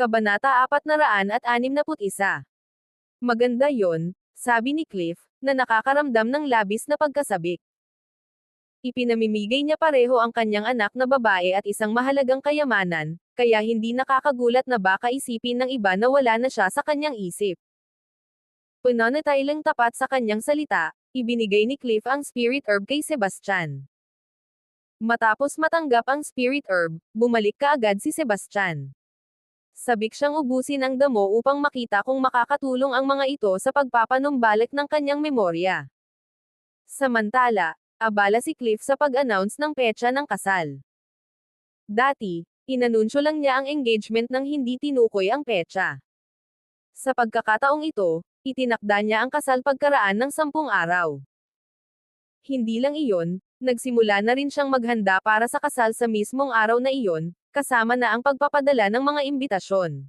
Kabanata 461. Maganda yon, sabi ni Cliff, na nakakaramdam ng labis na pagkasabik. Ipinamimigay niya pareho ang kanyang anak na babae at isang mahalagang kayamanan, kaya hindi nakakagulat na baka isipin ng iba na wala na siya sa kanyang isip. Pananatiling tapat sa kanyang salita, ibinigay ni Cliff ang spirit herb kay Sebastian. Matapos matanggap ang spirit herb, bumalik kaagad si Sebastian. Sabik siyang ubusin ang damo upang makita kung makakatulong ang mga ito sa pagpapanumbalik ng kanyang memorya. Samantala, abala si Cliff sa pag-announce ng petsa ng kasal. Dati, inanunsyo lang niya ang engagement nang hindi tinukoy ang petsa. Sa pagkakataong ito, itinakda niya ang kasal pagkaraan ng sampung araw. Hindi lang iyon, nagsimula na rin siyang maghanda para sa kasal sa mismong araw na iyon, kasama na ang pagpapadala ng mga imbitasyon.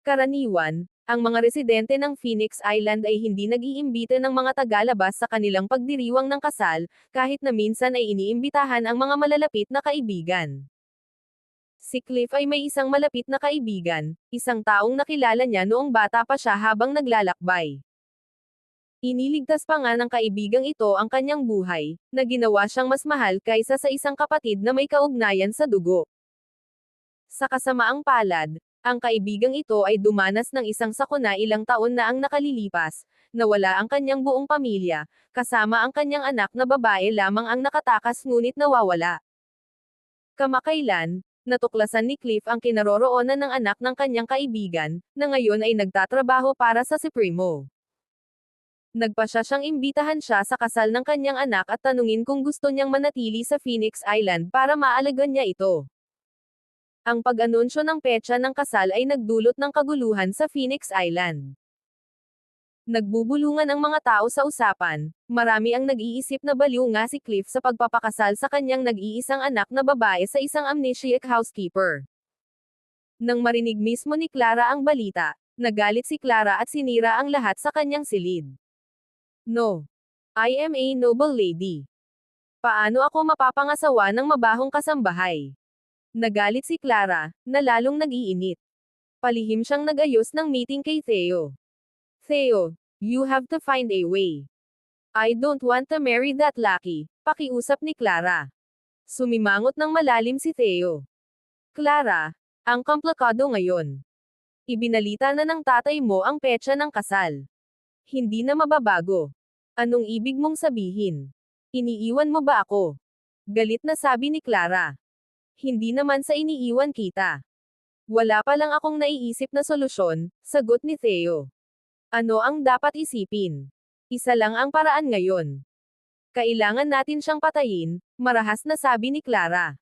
Karaniwan, ang mga residente ng Phoenix Island ay hindi nag-iimbita ng mga tagalabas sa kanilang pagdiriwang ng kasal, kahit na minsan ay iniimbitahan ang mga malalapit na kaibigan. Si Cliff ay may isang malapit na kaibigan, isang taong nakilala niya noong bata pa siya habang naglalakbay. Iniligtas pa nga ng kaibigang ito ang kanyang buhay, na ginawa siyang mas mahal kaysa sa isang kapatid na may kaugnayan sa dugo. Sa kasamaang palad, ang kaibigang ito ay dumanas ng isang sakuna ilang taon na ang nakalilipas, nawala ang kanyang buong pamilya, kasama ang kanyang anak na babae lamang ang nakatakas ngunit nawawala. Kamakailan, natuklasan ni Cliff ang kinaroroonan ng anak ng kanyang kaibigan, na ngayon ay nagtatrabaho para sa Supremo. Nagpa siya siyang imbitahan siya sa kasal ng kanyang anak at tanungin kung gusto niyang manatili sa Phoenix Island para maalagan niya ito. Ang pag-anunsyo ng petsa ng kasal ay nagdulot ng kaguluhan sa Phoenix Island. Nagbubulungan ang mga tao sa usapan, marami ang nag-iisip na baliw nga si Cliff sa pagpapakasal sa kanyang nag-iisang anak na babae sa isang amnesiac housekeeper. Nang marinig mismo ni Clara ang balita, nagalit si Clara at sinira ang lahat sa kanyang silid. No. I am a noble lady. Paano ako mapapangasawa ng mabahong kasambahay? Nagalit si Clara, na lalong nag-iinit. Palihim siyang nagayos ng meeting kay Theo. Theo, you have to find a way. I don't want to marry that lucky, pakiusap ni Clara. Sumimangot ng malalim si Theo. Clara, ang komplikado ngayon. Ibinalita na ng tatay mo ang petsa ng kasal. Hindi na mababago. Anong ibig mong sabihin? Iniiwan mo ba ako? Galit na sabi ni Clara. Hindi naman sa iniiwan kita. Wala pa lang akong naiisip na solusyon, sagot ni Theo. Ano ang dapat isipin? Isa lang ang paraan ngayon. Kailangan natin siyang patayin, marahas na sabi ni Clara.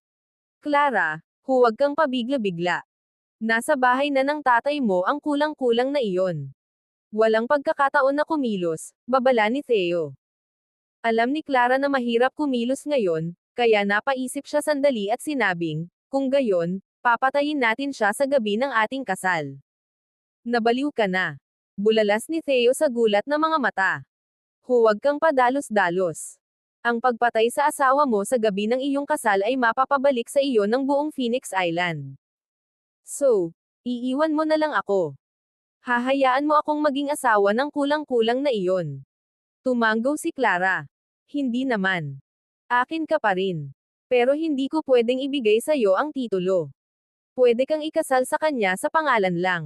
Clara, huwag kang pabigla-bigla. Nasa bahay na ng tatay mo ang kulang-kulang na iyon. Walang pagkakataon na kumilos, babala ni Theo. Alam ni Clara na mahirap kumilos ngayon, kaya napaisip siya sandali at sinabing, kung gayon, papatayin natin siya sa gabi ng ating kasal. Nabaliw ka na. Bulalas ni Theo sa gulat na mga mata. Huwag kang padalos-dalos. Ang pagpatay sa asawa mo sa gabi ng iyong kasal ay mapapabalik sa iyo ng buong Phoenix Island. So, iiwan mo na lang ako. Hahayaan mo akong maging asawa ng kulang-kulang na iyon. Tumanggo si Clara. Hindi naman. Akin ka pa rin. Pero hindi ko pwedeng ibigay sa iyo ang titulo. Pwede kang ikasal sa kanya sa pangalan lang.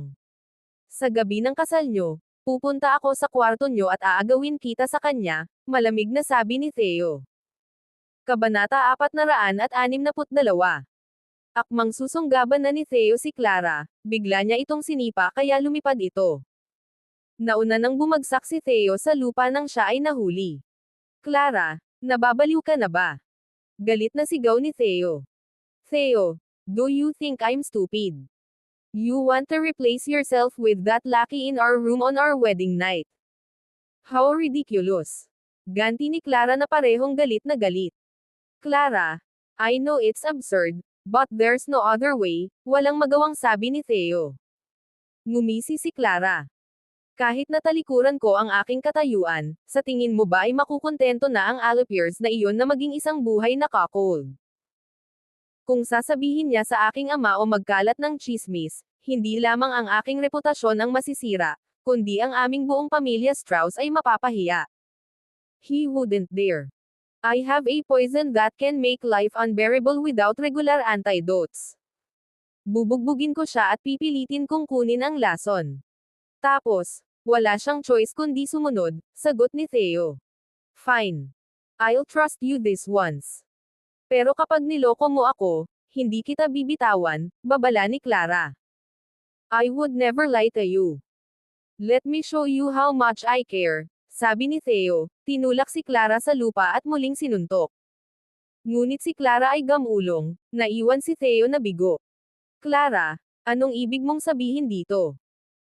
Sa gabi ng kasal nyo, pupunta ako sa kwarto nyo at aagawin kita sa kanya, malamig na sabi ni Theo. Kabanata 462 Akmang susunggaban na ni Theo si Clara, bigla niya itong sinipa kaya lumipad ito. Nauna nang bumagsak si Theo sa lupa nang siya ay nahuli. Clara, nababaliw ka na ba? Galit na sigaw ni Theo. Theo, do you think I'm stupid? You want to replace yourself with that lucky in our room on our wedding night. How ridiculous. Ganti ni Clara na parehong galit na galit. Clara, I know it's absurd, But there's no other way, walang magawang sabi ni Theo. Ngumisi si Clara. Kahit natalikuran ko ang aking katayuan, sa tingin mo ba ay makukontento na ang Allopiers na iyon na maging isang buhay na cuckold? Kung sasabihin niya sa aking ama o magkalat ng chismis, hindi lamang ang aking reputasyon ang masisira, kundi ang aming buong pamilya Strauss ay mapapahiya. He wouldn't dare. I have a poison that can make life unbearable without regular antidotes. Bubugbugin ko siya at pipilitin kong kunin ang lason. Tapos, wala siyang choice kundi sumunod, sagot ni Theo. Fine. I'll trust you this once. Pero kapag niloko mo ako, hindi kita bibitawan, babala ni Clara. I would never lie to you. Let me show you how much I care, sabi ni Theo, tinulak si Clara sa lupa at muling sinuntok. Ngunit si Clara ay gamulong, naiwan si Theo na bigo. Clara, anong ibig mong sabihin dito?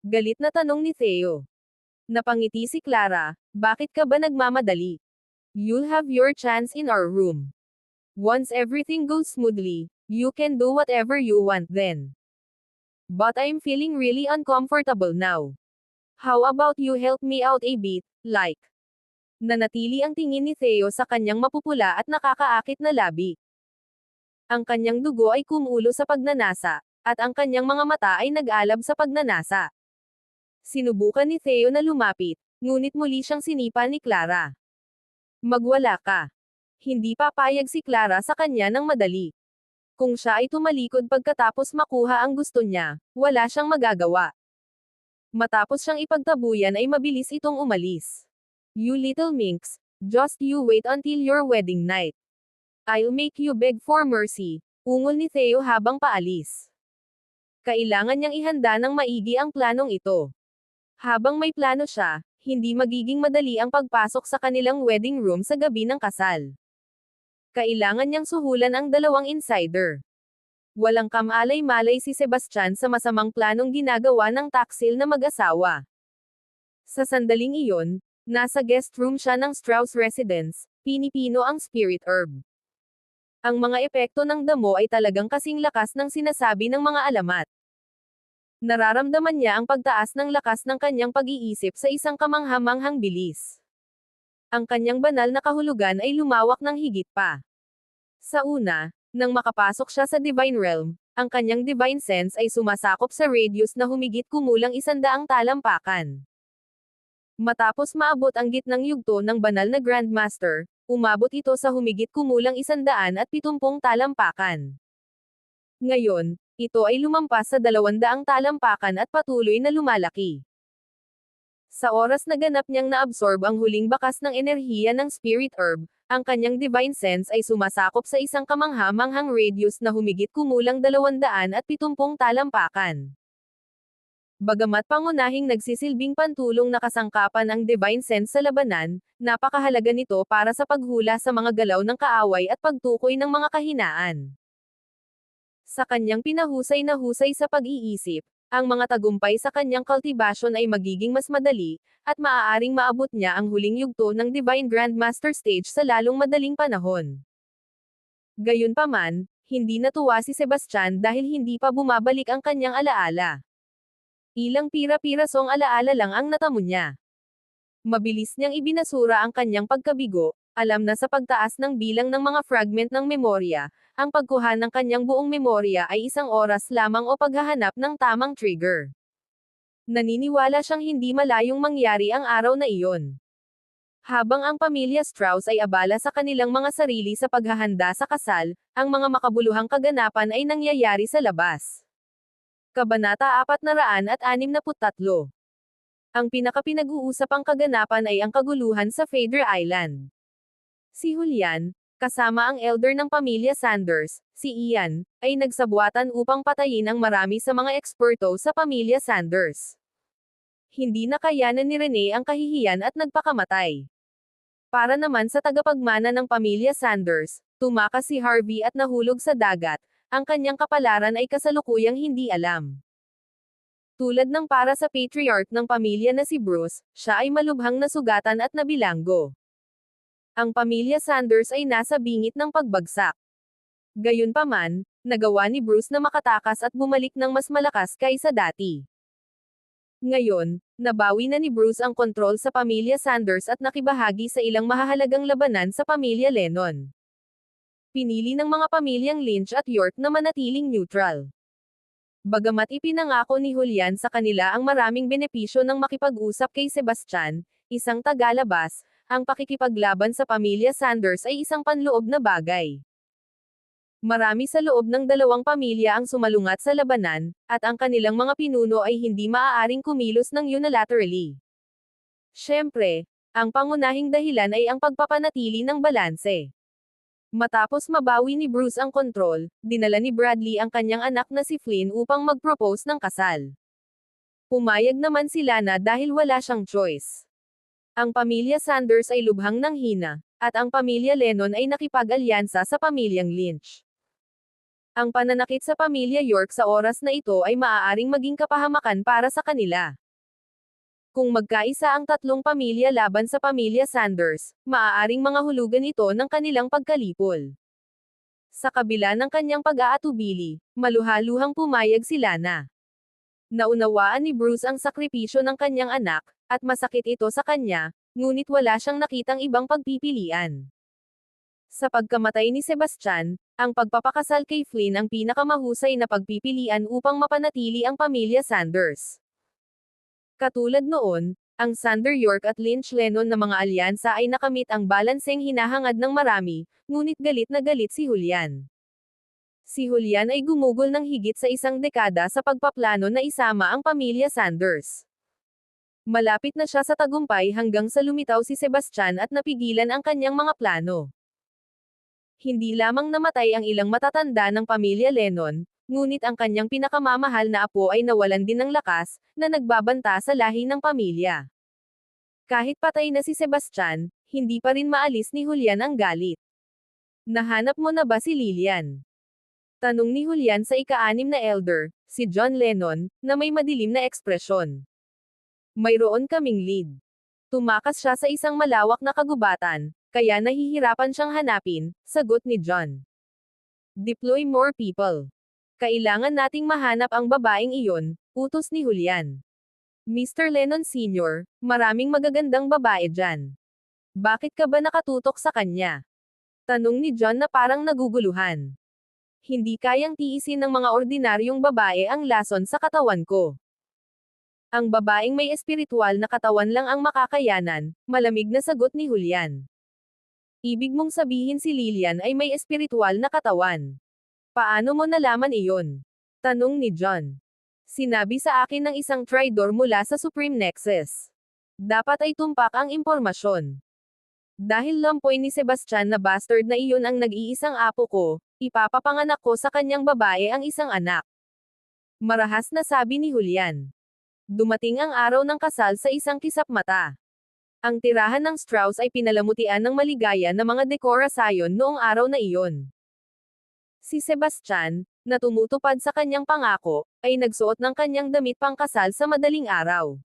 Galit na tanong ni Theo. Napangiti si Clara, bakit ka ba nagmamadali? You'll have your chance in our room. Once everything goes smoothly, you can do whatever you want then. But I'm feeling really uncomfortable now. How about you help me out a bit, like? Nanatili ang tingin ni Theo sa kanyang mapupula at nakakaakit na labi. Ang kanyang dugo ay kumulo sa pagnanasa, at ang kanyang mga mata ay nag-alab sa pagnanasa. Sinubukan ni Theo na lumapit, ngunit muli siyang sinipa ni Clara. Magwala ka. Hindi papayag si Clara sa kanya ng madali. Kung siya ay tumalikod pagkatapos makuha ang gusto niya, wala siyang magagawa. Matapos siyang ipagtabuyan ay mabilis itong umalis. You little minx, just you wait until your wedding night. I'll make you beg for mercy, ungol ni Theo habang paalis. Kailangan niyang ihanda ng maigi ang planong ito. Habang may plano siya, hindi magiging madali ang pagpasok sa kanilang wedding room sa gabi ng kasal. Kailangan niyang suhulan ang dalawang insider. Walang kamalay-malay si Sebastian sa masamang planong ginagawa ng taksil na mag-asawa. Sa sandaling iyon, nasa guest room siya ng Strauss Residence, pinipino ang spirit herb. Ang mga epekto ng damo ay talagang kasing lakas ng sinasabi ng mga alamat. Nararamdaman niya ang pagtaas ng lakas ng kanyang pag-iisip sa isang kamanghamanghang bilis. Ang kanyang banal na kahulugan ay lumawak ng higit pa. Sa una, nang makapasok siya sa Divine Realm, ang kanyang Divine Sense ay sumasakop sa radius na humigit kumulang isandaang talampakan. Matapos maabot ang gitnang yugto ng banal na Grandmaster, umabot ito sa humigit kumulang isandaan at pitumpong talampakan. Ngayon, ito ay lumampas sa dalawandaang talampakan at patuloy na lumalaki. Sa oras na ganap niyang naabsorb ang huling bakas ng enerhiya ng Spirit Herb, ang kanyang Divine Sense ay sumasakop sa isang kamangha-manghang radius na humigit kumulang dalawandaan at pitumpong talampakan. Bagamat pangunahing nagsisilbing pantulong na kasangkapan ang Divine Sense sa labanan, napakahalaga nito para sa paghula sa mga galaw ng kaaway at pagtukoy ng mga kahinaan. Sa kanyang pinahusay na husay sa pag-iisip, ang mga tagumpay sa kanyang cultivation ay magiging mas madali, at maaaring maabot niya ang huling yugto ng Divine Grandmaster Stage sa lalong madaling panahon. Gayunpaman, hindi natuwa si Sebastian dahil hindi pa bumabalik ang kanyang alaala. Ilang pira-pirasong alaala lang ang natamo niya. Mabilis niyang ibinasura ang kanyang pagkabigo, alam na sa pagtaas ng bilang ng mga fragment ng memorya, ang pagkuha ng kanyang buong memorya ay isang oras lamang o paghahanap ng tamang trigger. Naniniwala siyang hindi malayong mangyari ang araw na iyon. Habang ang pamilya Strauss ay abala sa kanilang mga sarili sa paghahanda sa kasal, ang mga makabuluhang kaganapan ay nangyayari sa labas. Kabanata 463 Ang pinakapinag-uusapang kaganapan ay ang kaguluhan sa Fader Island. Si Julian, kasama ang elder ng pamilya Sanders, si Ian, ay nagsabwatan upang patayin ang marami sa mga eksperto sa pamilya Sanders. Hindi nakayanan ni Rene ang kahihiyan at nagpakamatay. Para naman sa tagapagmana ng pamilya Sanders, tumakas si Harvey at nahulog sa dagat, ang kanyang kapalaran ay kasalukuyang hindi alam. Tulad ng para sa patriarch ng pamilya na si Bruce, siya ay malubhang nasugatan at nabilanggo. Ang pamilya Sanders ay nasa bingit ng pagbagsak. Gayunpaman, nagawa ni Bruce na makatakas at bumalik ng mas malakas kaysa dati. Ngayon, nabawi na ni Bruce ang kontrol sa pamilya Sanders at nakibahagi sa ilang mahahalagang labanan sa pamilya Lennon. Pinili ng mga pamilyang Lynch at York na manatiling neutral. Bagamat ipinangako ni Julian sa kanila ang maraming benepisyo ng makipag-usap kay Sebastian, isang tagalabas, ang pakikipaglaban sa pamilya Sanders ay isang panloob na bagay. Marami sa loob ng dalawang pamilya ang sumalungat sa labanan, at ang kanilang mga pinuno ay hindi maaaring kumilos ng unilaterally. Siyempre, ang pangunahing dahilan ay ang pagpapanatili ng balanse. Matapos mabawi ni Bruce ang kontrol, dinala ni Bradley ang kanyang anak na si Flynn upang mag-propose ng kasal. Pumayag naman si Lana dahil wala siyang choice. Ang pamilya Sanders ay lubhang nanghina, at ang pamilya Lennon ay nakipag-alyansa sa pamilyang Lynch. Ang pananakit sa pamilya York sa oras na ito ay maaaring maging kapahamakan para sa kanila. Kung magkaisa ang tatlong pamilya laban sa pamilya Sanders, maaaring mga hulugan ito ng kanilang pagkalipol. Sa kabila ng kanyang pag-aatubili, maluhaluhang pumayag si Lana. Naunawaan ni Bruce ang sakripisyo ng kanyang anak, at masakit ito sa kanya, ngunit wala siyang nakitang ibang pagpipilian. Sa pagkamatay ni Sebastian, ang pagpapakasal kay Flynn ang pinakamahusay na pagpipilian upang mapanatili ang pamilya Sanders. Katulad noon, ang Sander York at Lynch Lennon na mga alyansa ay nakamit ang balanseng hinahangad ng marami, ngunit galit na galit si Julian. Si Julian ay gumugol ng higit sa isang dekada sa pagpaplano na isama ang pamilya Sanders. Malapit na siya sa tagumpay hanggang sa lumitaw si Sebastian at napigilan ang kanyang mga plano. Hindi lamang namatay ang ilang matatanda ng pamilya Lennon, ngunit ang kanyang pinakamamahal na apo ay nawalan din ng lakas, na nagbabanta sa lahi ng pamilya. Kahit patay na si Sebastian, hindi pa rin maalis ni Julian ang galit. Nahanap mo na ba si Lilian? Tanong ni Julian sa ika-anim na elder, si John Lennon, na may madilim na ekspresyon. Mayroon kaming lead. Tumakas siya sa isang malawak na kagubatan, kaya nahihirapan siyang hanapin, sagot ni John. Deploy more people. Kailangan nating mahanap ang babaeng iyon, utos ni Julian. Mr. Lennon Sr., maraming magagandang babae dyan. Bakit ka ba nakatutok sa kanya? Tanong ni John na parang naguguluhan. Hindi kayang tiisin ng mga ordinaryong babae ang lason sa katawan ko. Ang babaeng may espiritual na katawan lang ang makakayanan, malamig na sagot ni Julian. Ibig mong sabihin si Lilian ay may espiritual na katawan. Paano mo nalaman iyon? Tanong ni John. Sinabi sa akin ng isang traidor mula sa Supreme Nexus. Dapat ay tumpak ang impormasyon. Dahil lampoy ni Sebastian na bastard na iyon ang nag-iisang apo ko, ipapapanganak ko sa kanyang babae ang isang anak. Marahas na sabi ni Julian. Dumating ang araw ng kasal sa isang kisap mata. Ang tirahan ng Strauss ay pinalamutian ng maligaya na mga dekorasyon noong araw na iyon. Si Sebastian, na tumutupad sa kanyang pangako, ay nagsuot ng kanyang damit pangkasal sa madaling araw.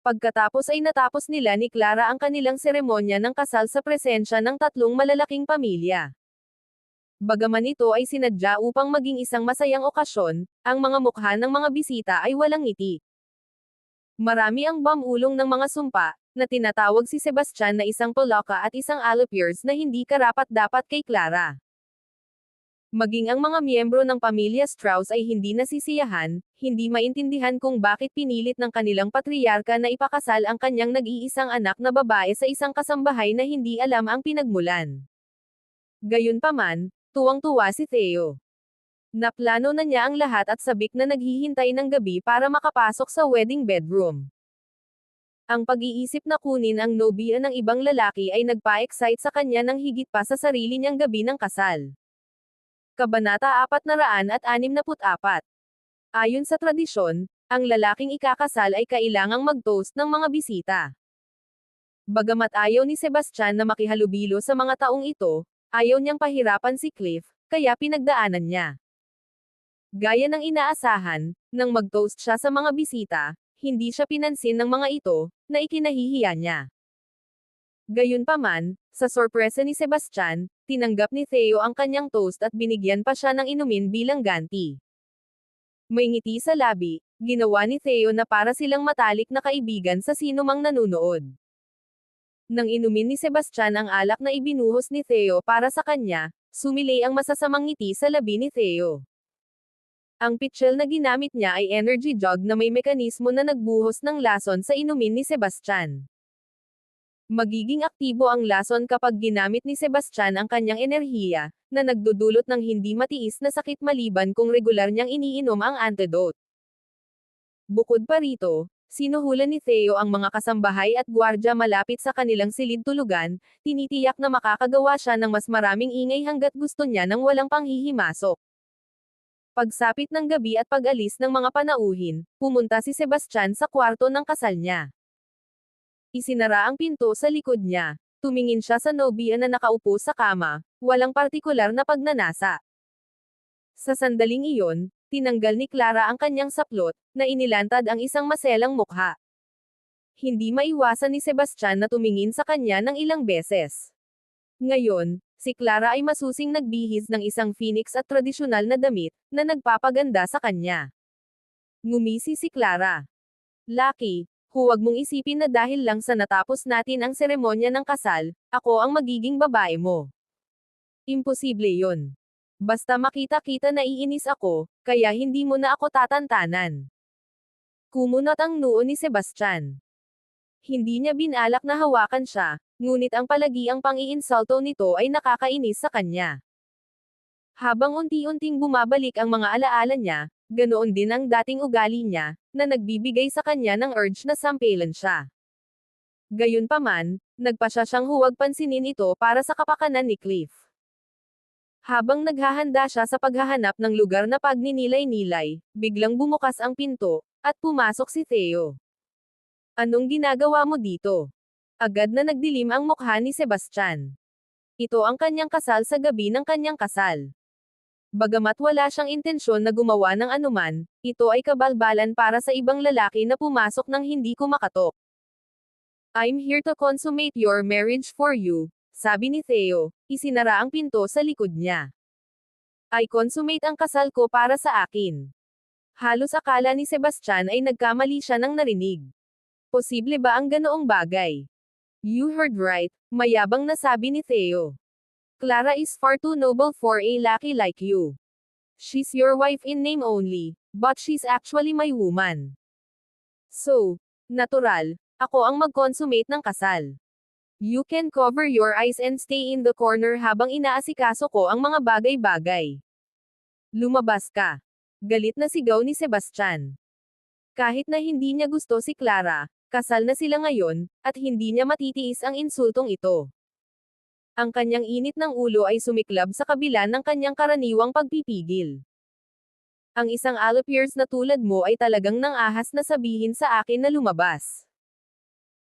Pagkatapos ay natapos nila ni Clara ang kanilang seremonya ng kasal sa presensya ng tatlong malalaking pamilya. Bagaman ito ay sinadya upang maging isang masayang okasyon, ang mga mukha ng mga bisita ay walang ngiti. Marami ang bamulong ng mga sumpa, na tinatawag si Sebastian na isang poloka at isang alopiers na hindi karapat-dapat kay Clara. Maging ang mga miyembro ng pamilya Strauss ay hindi nasisiyahan, hindi maintindihan kung bakit pinilit ng kanilang patriarka na ipakasal ang kanyang nag-iisang anak na babae sa isang kasambahay na hindi alam ang pinagmulan. Gayunpaman, tuwang-tuwa si Theo. Naplano na niya ang lahat at sabik na naghihintay ng gabi para makapasok sa wedding bedroom. Ang pag-iisip na kunin ang nobya ng ibang lalaki ay nagpa-excite sa kanya ng higit pa sa sarili niyang gabi ng kasal. Kabanata 464. Ayon sa tradisyon, ang lalaking ikakasal ay kailangang mag-toast ng mga bisita. Bagamat ayaw ni Sebastian na makihalubilo sa mga taong ito, ayaw niyang pahirapan si Cliff, kaya pinagdaanan niya. Gaya ng inaasahan, nang mag-toast siya sa mga bisita, hindi siya pinansin ng mga ito, na ikinahihiya niya. Gayunpaman, sa sorpresa ni Sebastian, tinanggap ni Theo ang kanyang toast at binigyan pa siya ng inumin bilang ganti. May ngiti sa labi, ginawa ni Theo na para silang matalik na kaibigan sa sino mang nanunood. Nang inumin ni Sebastian ang alak na ibinuhos ni Theo para sa kanya, sumilay ang masasamang ngiti sa labi ni Theo. Ang pitchel na ginamit niya ay energy jug na may mekanismo na nagbuhos ng lason sa inumin ni Sebastian. Magiging aktibo ang lason kapag ginamit ni Sebastian ang kanyang enerhiya, na nagdudulot ng hindi matiis na sakit maliban kung regular niyang iniinom ang antidote. Bukod pa rito, sinuhulan ni Theo ang mga kasambahay at gwardya malapit sa kanilang silid tulugan, tinitiyak na makakagawa siya ng mas maraming ingay hanggat gusto niya ng walang panghihimasok. Pagsapit ng gabi at pag-alis ng mga panauhin, pumunta si Sebastian sa kwarto ng kasal niya. Isinara ang pinto sa likod niya. Tumingin siya sa nobya na nakaupo sa kama, walang partikular na pagnanasa. Sa sandaling iyon, tinanggal ni Clara ang kanyang saplot, na inilantad ang isang maselang mukha. Hindi maiwasan ni Sebastian na tumingin sa kanya ng ilang beses. Ngayon, si Clara ay masusing nagbihis ng isang phoenix at tradisyonal na damit, na nagpapaganda sa kanya. Ngumisi si Clara. Lucky, huwag mong isipin na dahil lang sa natapos natin ang seremonya ng kasal, ako ang magiging babae mo. Imposible yon. Basta makita-kita na iinis ako, kaya hindi mo na ako tatantanan. Kumunot ang noo ni Sebastian. Hindi niya binalak na hawakan siya, ngunit ang palagiang pang-iinsulto nito ay nakakainis sa kanya. Habang unti-unting bumabalik ang mga alaala niya, ganoon din ang dating ugali niya, na nagbibigay sa kanya ng urge na sampelan siya. Gayunpaman, nagpa siya siyang huwag pansinin ito para sa kapakanan ni Cliff. Habang naghahanda siya sa paghahanap ng lugar na pagninilay-nilay, biglang bumukas ang pinto, at pumasok si Theo. Anong ginagawa mo dito? Agad na nagdilim ang mukha ni Sebastian. Ito ang kanyang kasal sa gabi ng kanyang kasal. Bagamat wala siyang intensyon na gumawa ng anuman, ito ay kabalbalan para sa ibang lalaki na pumasok ng hindi kumakatok. I'm here to consummate your marriage for you, sabi ni Theo, isinara ang pinto sa likod niya. I consummate ang kasal ko para sa akin. Halos akala ni Sebastian ay nagkamali siya ng narinig. Posible ba ang ganoong bagay? You heard right, mayabang na sabi ni Theo. Clara is far too noble for a lucky like you. She's your wife in name only, but she's actually my woman. So, natural, ako ang mag-consummate ng kasal. You can cover your eyes and stay in the corner habang inaasikaso ko ang mga bagay-bagay. Lumabas ka. Galit na sigaw ni Sebastian. Kahit na hindi niya gusto si Clara, kasal na sila ngayon, at hindi niya matitiis ang insultong ito. Ang kanyang init ng ulo ay sumiklab sa kabila ng kanyang karaniwang pagpipigil. Ang isang allopiers na tulad mo ay talagang nang ahas na sabihin sa akin na lumabas.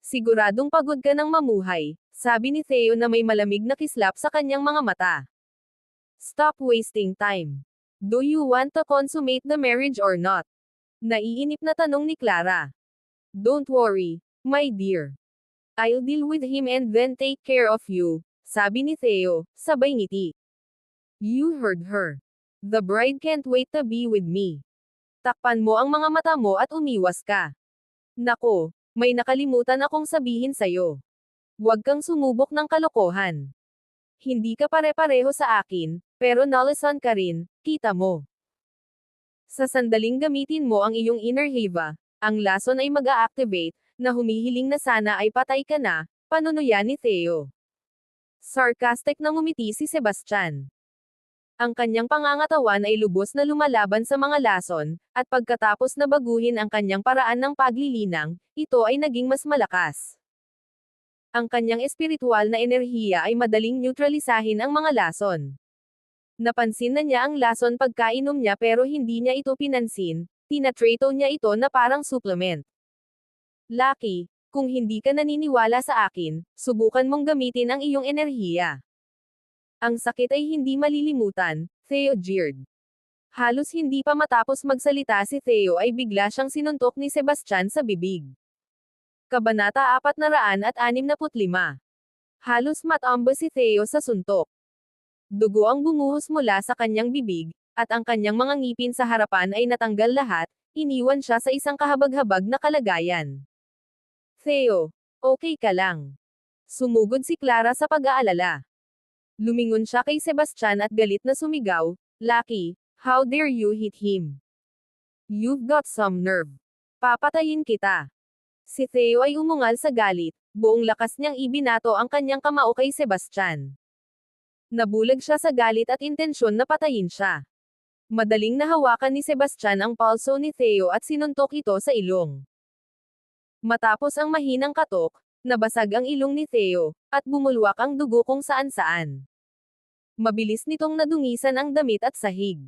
Siguradong pagod ka ng mamuhay, sabi ni Theo na may malamig na kislap sa kanyang mga mata. Stop wasting time. Do you want to consummate the marriage or not? Naiinip na tanong ni Clara. Don't worry, my dear. I'll deal with him and then take care of you, sabi ni Theo, sabay ngiti. You heard her. The bride can't wait to be with me. Takpan mo ang mga mata mo at umiwas ka. Nako, may nakalimutan akong sabihin sa'yo. Huwag kang sumubok ng kalokohan. Hindi ka pare-pareho sa akin, pero nalasan ka rin, kita mo. Sa sandaling gamitin mo ang iyong inner hava, ang lason ay mag-a-activate, na humihiling na sana ay patay ka na, panunuyan ni Theo. Sarcastic na ngumiti si Sebastian. Ang kanyang pangangatawan ay lubos na lumalaban sa mga lason, at pagkatapos na baguhin ang kanyang paraan ng paglilinang, ito ay naging mas malakas. Ang kanyang espiritual na enerhiya ay madaling neutralisahin ang mga lason. Napansin na niya ang lason pagkainom niya pero hindi niya ito pinansin, tinatrato niya ito na parang supplement. Lucky, kung hindi ka naniniwala sa akin, subukan mong gamitin ang iyong enerhiya. Ang sakit ay hindi malilimutan, Theo jeered. Halos hindi pa matapos magsalita si Theo ay bigla siyang sinuntok ni Sebastian sa bibig. Kabanata 465. Halos matamba si Theo sa suntok. Dugo ang bumuhos mula sa kanyang bibig, at ang kanyang mga ngipin sa harapan ay natanggal lahat, iniwan siya sa isang kahabag-habag na kalagayan. Theo, okay ka lang. Sumugod si Clara sa pag-aalala. Lumingon siya kay Sebastian at galit na sumigaw, Lucky, how dare you hit him? You've got some nerve. Papatayin kita. Si Theo ay umungal sa galit, buong lakas niyang ibinato ang kanyang kamao kay Sebastian. Nabulag siya sa galit at intensyon na patayin siya. Madaling nahawakan ni Sebastian ang palso ni Theo at sinuntok ito sa ilong. Matapos ang mahinang katok, nabasag ang ilong ni Theo, at bumulwak ang dugo kung saan-saan. Mabilis nitong nadungisan ang damit at sahig.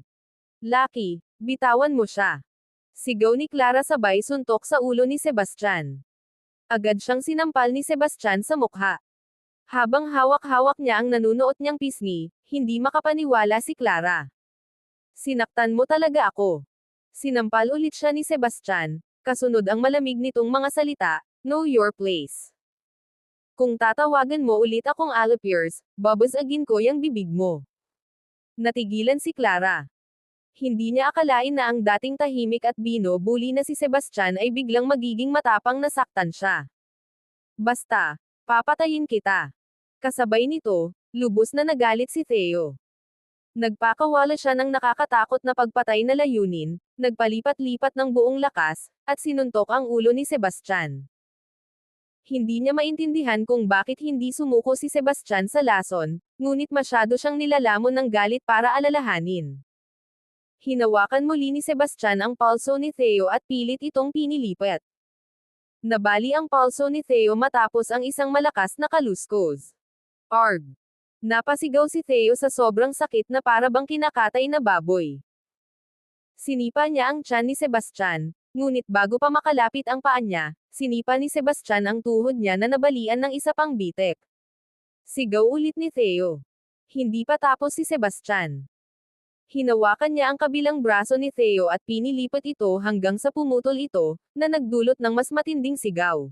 Lucky, bitawan mo siya. Sigaw ni Clara sabay suntok sa ulo ni Sebastian. Agad siyang sinampal ni Sebastian sa mukha. Habang hawak-hawak niya ang nanunuot niyang pisngi, hindi makapaniwala si Clara. Sinaktan mo talaga ako. Sinampal ulit siya ni Sebastian, kasunod ang malamig nitong mga salita, know your place. Kung tatawagan mo ulit akong Alapiers, babasagin ko yung bibig mo. Natigilan si Clara. Hindi niya akalain na ang dating tahimik at bino-bully na si Sebastian ay biglang magiging matapang nasaktan siya. Basta, papatayin kita. Kasabay nito, lubos na nagalit si Theo. Nagpakawala siya ng nakakatakot na pagpatay na layunin, nagpalipat-lipat ng buong lakas, at sinuntok ang ulo ni Sebastian. Hindi niya maintindihan kung bakit hindi sumuko si Sebastian sa lason, ngunit masyado siyang nilalamon ng galit para alalahanin. Hinawakan muli ni Sebastian ang palso ni Theo at pilit itong pinilipat. Nabali ang palso ni Theo matapos ang isang malakas na kaluskos. Arg! Napasigaw si Theo sa sobrang sakit na para bang kinakatay na baboy. Sinipa niya ang tiyan ni Sebastian, ngunit bago pa makalapit ang paa niya, sinipa ni Sebastian ang tuhod niya na nabalian ng isa pang bitek. Sigaw ulit ni Theo. Hindi pa tapos si Sebastian. Hinawakan niya ang kabilang braso ni Theo at pinilipat ito hanggang sa pumutol ito, na nagdulot ng mas matinding sigaw.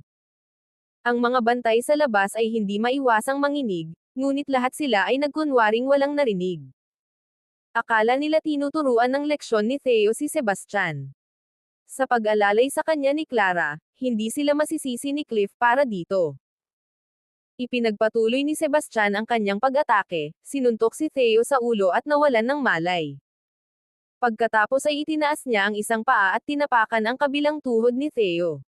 Ang mga bantay sa labas ay hindi maiwasang manginig, ngunit lahat sila ay nagkunwaring walang narinig. Akala nila tinuturuan ng leksyon ni Theo si Sebastian. Sa pag-alalay sa kanya ni Clara, hindi sila masisisi ni Cliff para dito. Ipinagpatuloy ni Sebastian ang kanyang pag-atake, sinuntok si Theo sa ulo at nawalan ng malay. Pagkatapos ay itinaas niya ang isang paa at tinapakan ang kabilang tuhod ni Theo.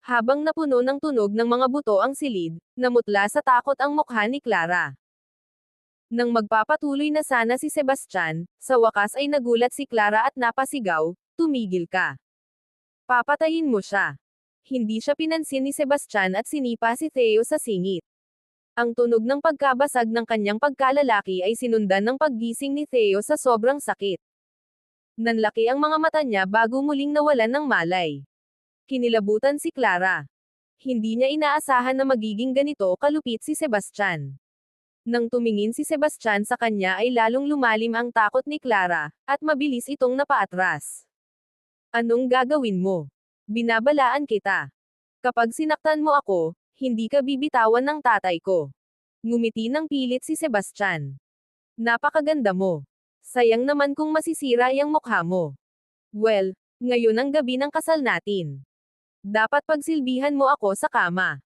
Habang napuno ng tunog ng mga buto ang silid, namutla sa takot ang mukha ni Clara. Nang magpapatuloy na sana si Sebastian, sa wakas ay nagulat si Clara at napasigaw, tumigil ka. Papatayin mo siya. Hindi siya pinansin ni Sebastian at sinipa si Theo sa singit. Ang tunog ng pagkabasag ng kanyang pagkalalaki ay sinundan ng paggising ni Theo sa sobrang sakit. Nanlaki ang mga mata niya bago muling nawalan ng malay. Kinilabutan si Clara. Hindi niya inaasahan na magiging ganito kalupit si Sebastian. Nang tumingin si Sebastian sa kanya ay lalong lumalim ang takot ni Clara, at mabilis itong napaatras. Anong gagawin mo? Binabalaan kita. Kapag sinaktan mo ako, hindi ka bibitawan ng tatay ko. Ngumiti ng pilit si Sebastian. Napakaganda mo. Sayang naman kung masisira yung mukha mo. Well, ngayon ang gabi ng kasal natin. Dapat pagsilbihan mo ako sa kama.